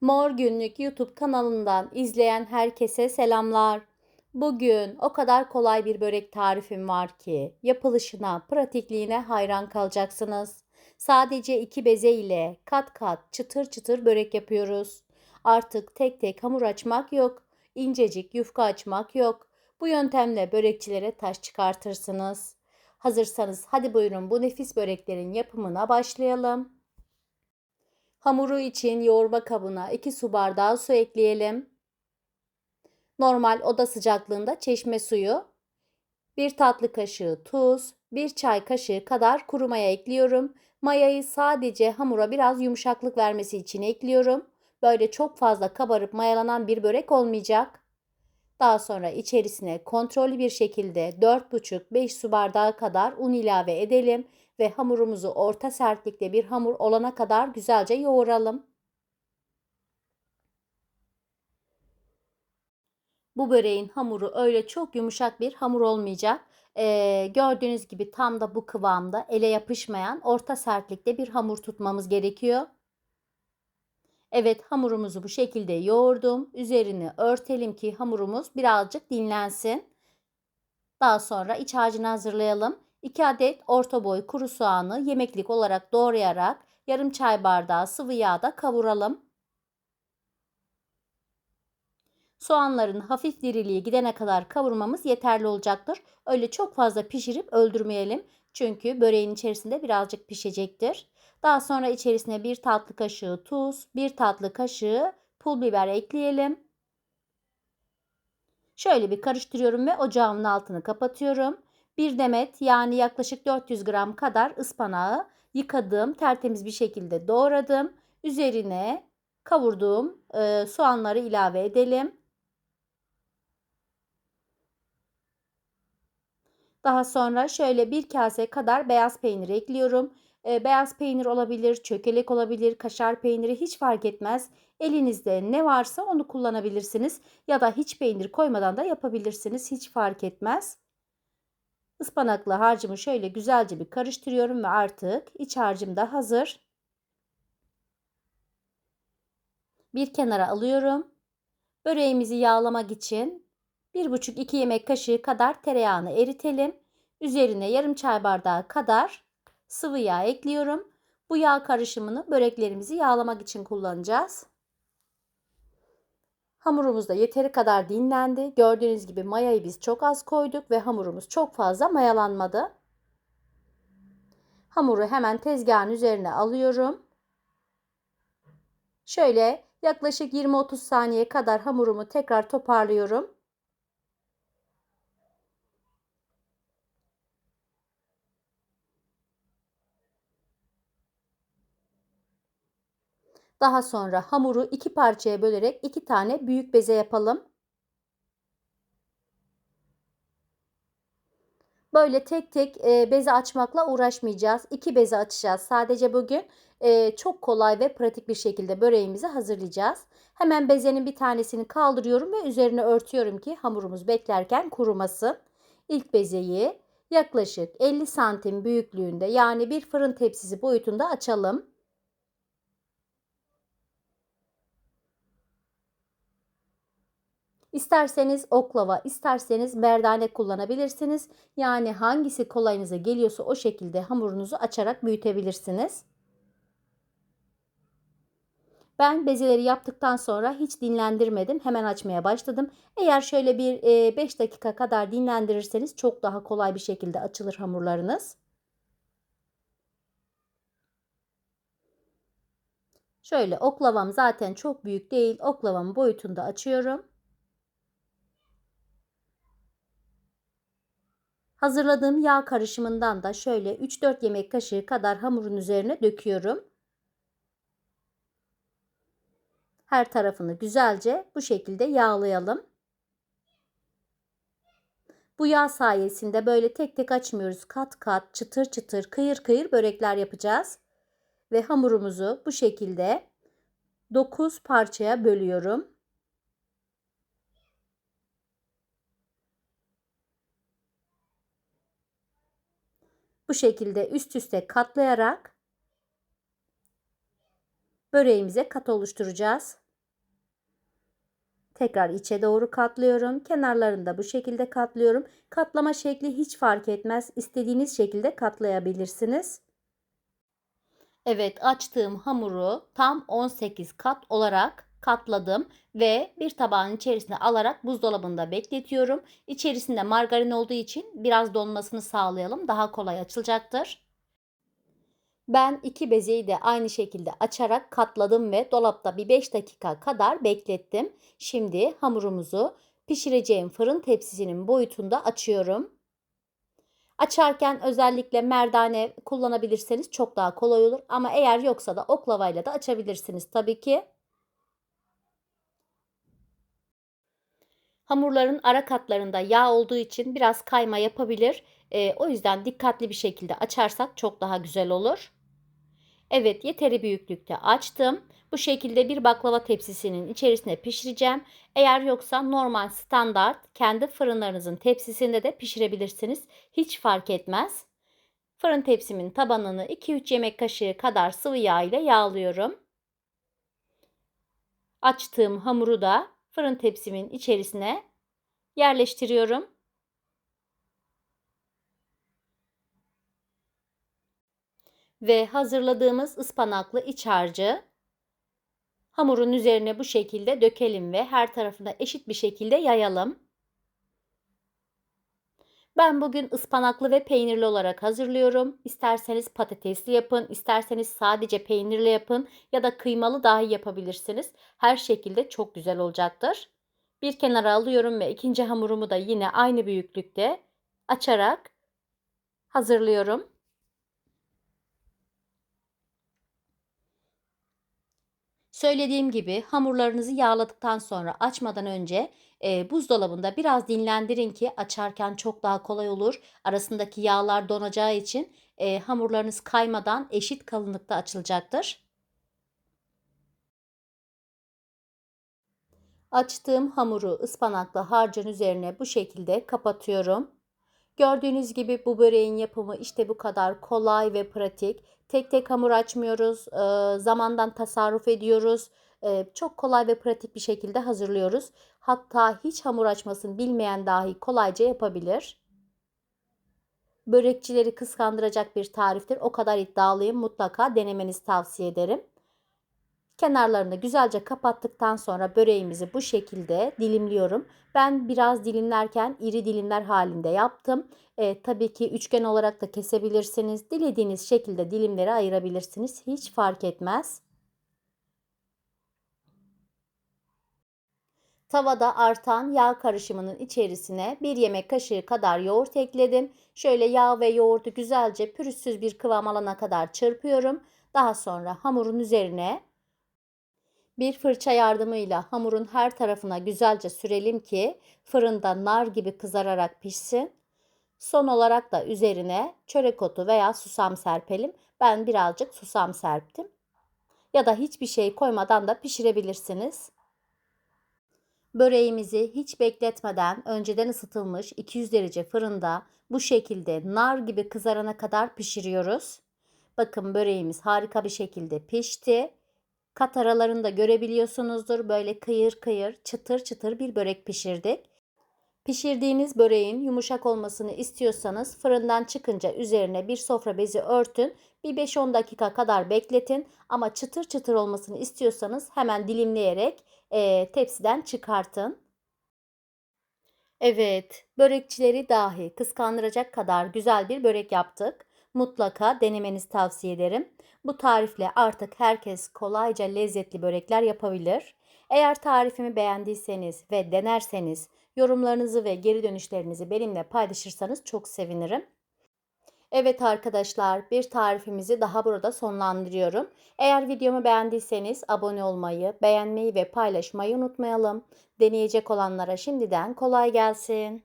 Mor Günlük YouTube kanalından izleyen herkese selamlar. Bugün o kadar kolay bir börek tarifim var ki yapılışına, pratikliğine hayran kalacaksınız. Sadece iki beze ile kat kat çıtır çıtır börek yapıyoruz. Artık tek tek hamur açmak yok, incecik yufka açmak yok. Bu yöntemle börekçilere taş çıkartırsınız. Hazırsanız hadi buyurun bu nefis böreklerin yapımına başlayalım. Hamuru için yoğurma kabına 2 su bardağı su ekleyelim. Normal oda sıcaklığında çeşme suyu, 1 tatlı kaşığı tuz, 1 çay kaşığı kadar kuru maya ekliyorum. Mayayı sadece hamura biraz yumuşaklık vermesi için ekliyorum. Böyle çok fazla kabarıp mayalanan bir börek olmayacak. Daha sonra içerisine kontrollü bir şekilde 4,5-5 su bardağı kadar un ilave edelim ve hamurumuzu orta sertlikte bir hamur olana kadar güzelce yoğuralım. Bu böreğin hamuru öyle çok yumuşak bir hamur olmayacak. Ee, gördüğünüz gibi tam da bu kıvamda ele yapışmayan orta sertlikte bir hamur tutmamız gerekiyor. Evet hamurumuzu bu şekilde yoğurdum. Üzerini örtelim ki hamurumuz birazcık dinlensin. Daha sonra iç harcını hazırlayalım. 2 adet orta boy kuru soğanı yemeklik olarak doğrayarak yarım çay bardağı sıvı yağda kavuralım. Soğanların hafif diriliği gidene kadar kavurmamız yeterli olacaktır. Öyle çok fazla pişirip öldürmeyelim. Çünkü böreğin içerisinde birazcık pişecektir. Daha sonra içerisine bir tatlı kaşığı tuz, bir tatlı kaşığı pul biber ekleyelim. Şöyle bir karıştırıyorum ve ocağımın altını kapatıyorum. Bir demet yani yaklaşık 400 gram kadar ıspanağı yıkadım, tertemiz bir şekilde doğradım. Üzerine kavurduğum e, soğanları ilave edelim. Daha sonra şöyle bir kase kadar beyaz peynir ekliyorum. E, beyaz peynir olabilir, çökelek olabilir, kaşar peyniri hiç fark etmez. Elinizde ne varsa onu kullanabilirsiniz ya da hiç peynir koymadan da yapabilirsiniz. Hiç fark etmez. Ispanakla harcımı şöyle güzelce bir karıştırıyorum ve artık iç harcım da hazır. Bir kenara alıyorum. Böreğimizi yağlamak için 1,5-2 yemek kaşığı kadar tereyağını eritelim. Üzerine yarım çay bardağı kadar sıvı yağ ekliyorum. Bu yağ karışımını böreklerimizi yağlamak için kullanacağız. Hamurumuz da yeteri kadar dinlendi. Gördüğünüz gibi mayayı biz çok az koyduk ve hamurumuz çok fazla mayalanmadı. Hamuru hemen tezgahın üzerine alıyorum. Şöyle yaklaşık 20-30 saniye kadar hamurumu tekrar toparlıyorum. Daha sonra hamuru iki parçaya bölerek iki tane büyük beze yapalım. Böyle tek tek e, beze açmakla uğraşmayacağız. İki beze açacağız. Sadece bugün e, çok kolay ve pratik bir şekilde böreğimizi hazırlayacağız. Hemen bezenin bir tanesini kaldırıyorum ve üzerine örtüyorum ki hamurumuz beklerken kurumasın. İlk bezeyi yaklaşık 50 santim büyüklüğünde yani bir fırın tepsisi boyutunda açalım. İsterseniz oklava, isterseniz merdane kullanabilirsiniz. Yani hangisi kolayınıza geliyorsa o şekilde hamurunuzu açarak büyütebilirsiniz. Ben bezeleri yaptıktan sonra hiç dinlendirmedim. Hemen açmaya başladım. Eğer şöyle bir 5 dakika kadar dinlendirirseniz çok daha kolay bir şekilde açılır hamurlarınız. Şöyle oklavam zaten çok büyük değil. Oklavamın boyutunda açıyorum. Hazırladığım yağ karışımından da şöyle 3-4 yemek kaşığı kadar hamurun üzerine döküyorum. Her tarafını güzelce bu şekilde yağlayalım. Bu yağ sayesinde böyle tek tek açmıyoruz. Kat kat çıtır çıtır kıyır kıyır börekler yapacağız. Ve hamurumuzu bu şekilde 9 parçaya bölüyorum. Bu şekilde üst üste katlayarak böreğimize kat oluşturacağız. Tekrar içe doğru katlıyorum. Kenarlarını da bu şekilde katlıyorum. Katlama şekli hiç fark etmez. İstediğiniz şekilde katlayabilirsiniz. Evet açtığım hamuru tam 18 kat olarak katladım ve bir tabağın içerisine alarak buzdolabında bekletiyorum. İçerisinde margarin olduğu için biraz donmasını sağlayalım. Daha kolay açılacaktır. Ben iki bezeyi de aynı şekilde açarak katladım ve dolapta bir 5 dakika kadar beklettim. Şimdi hamurumuzu pişireceğim fırın tepsisinin boyutunda açıyorum. Açarken özellikle merdane kullanabilirseniz çok daha kolay olur ama eğer yoksa da oklavayla da açabilirsiniz tabii ki. Hamurların ara katlarında yağ olduğu için biraz kayma yapabilir. E, o yüzden dikkatli bir şekilde açarsak çok daha güzel olur. Evet yeteri büyüklükte açtım. Bu şekilde bir baklava tepsisinin içerisine pişireceğim. Eğer yoksa normal standart kendi fırınlarınızın tepsisinde de pişirebilirsiniz. Hiç fark etmez. Fırın tepsimin tabanını 2-3 yemek kaşığı kadar sıvı yağ ile yağlıyorum. Açtığım hamuru da fırın tepsimin içerisine yerleştiriyorum. Ve hazırladığımız ıspanaklı iç harcı hamurun üzerine bu şekilde dökelim ve her tarafına eşit bir şekilde yayalım. Ben bugün ıspanaklı ve peynirli olarak hazırlıyorum. İsterseniz patatesli yapın, isterseniz sadece peynirli yapın ya da kıymalı dahi yapabilirsiniz. Her şekilde çok güzel olacaktır. Bir kenara alıyorum ve ikinci hamurumu da yine aynı büyüklükte açarak hazırlıyorum. Söylediğim gibi hamurlarınızı yağladıktan sonra açmadan önce e, buzdolabında biraz dinlendirin ki açarken çok daha kolay olur. Arasındaki yağlar donacağı için e, hamurlarınız kaymadan eşit kalınlıkta açılacaktır. Açtığım hamuru ıspanaklı harcın üzerine bu şekilde kapatıyorum. Gördüğünüz gibi bu böreğin yapımı işte bu kadar kolay ve pratik. Tek tek hamur açmıyoruz, e, zamandan tasarruf ediyoruz. E, çok kolay ve pratik bir şekilde hazırlıyoruz. Hatta hiç hamur açmasını bilmeyen dahi kolayca yapabilir. Börekçileri kıskandıracak bir tariftir. O kadar iddialıyım. Mutlaka denemenizi tavsiye ederim. Kenarlarını güzelce kapattıktan sonra böreğimizi bu şekilde dilimliyorum. Ben biraz dilimlerken iri dilimler halinde yaptım. E, tabii ki üçgen olarak da kesebilirsiniz. Dilediğiniz şekilde dilimleri ayırabilirsiniz. Hiç fark etmez. Tavada artan yağ karışımının içerisine bir yemek kaşığı kadar yoğurt ekledim. Şöyle yağ ve yoğurdu güzelce pürüzsüz bir kıvam alana kadar çırpıyorum. Daha sonra hamurun üzerine bir fırça yardımıyla hamurun her tarafına güzelce sürelim ki fırında nar gibi kızararak pişsin. Son olarak da üzerine çörek otu veya susam serpelim. Ben birazcık susam serptim. Ya da hiçbir şey koymadan da pişirebilirsiniz. Böreğimizi hiç bekletmeden önceden ısıtılmış 200 derece fırında bu şekilde nar gibi kızarana kadar pişiriyoruz. Bakın böreğimiz harika bir şekilde pişti. Kat aralarında görebiliyorsunuzdur. Böyle kıyır kıyır, çıtır çıtır bir börek pişirdik. Pişirdiğiniz böreğin yumuşak olmasını istiyorsanız fırından çıkınca üzerine bir sofra bezi örtün. Bir 5-10 dakika kadar bekletin ama çıtır çıtır olmasını istiyorsanız hemen dilimleyerek e, tepsiden çıkartın. Evet, börekçileri dahi kıskandıracak kadar güzel bir börek yaptık. Mutlaka denemenizi tavsiye ederim. Bu tarifle artık herkes kolayca lezzetli börekler yapabilir. Eğer tarifimi beğendiyseniz ve denerseniz yorumlarınızı ve geri dönüşlerinizi benimle paylaşırsanız çok sevinirim. Evet arkadaşlar bir tarifimizi daha burada sonlandırıyorum. Eğer videomu beğendiyseniz abone olmayı, beğenmeyi ve paylaşmayı unutmayalım. Deneyecek olanlara şimdiden kolay gelsin.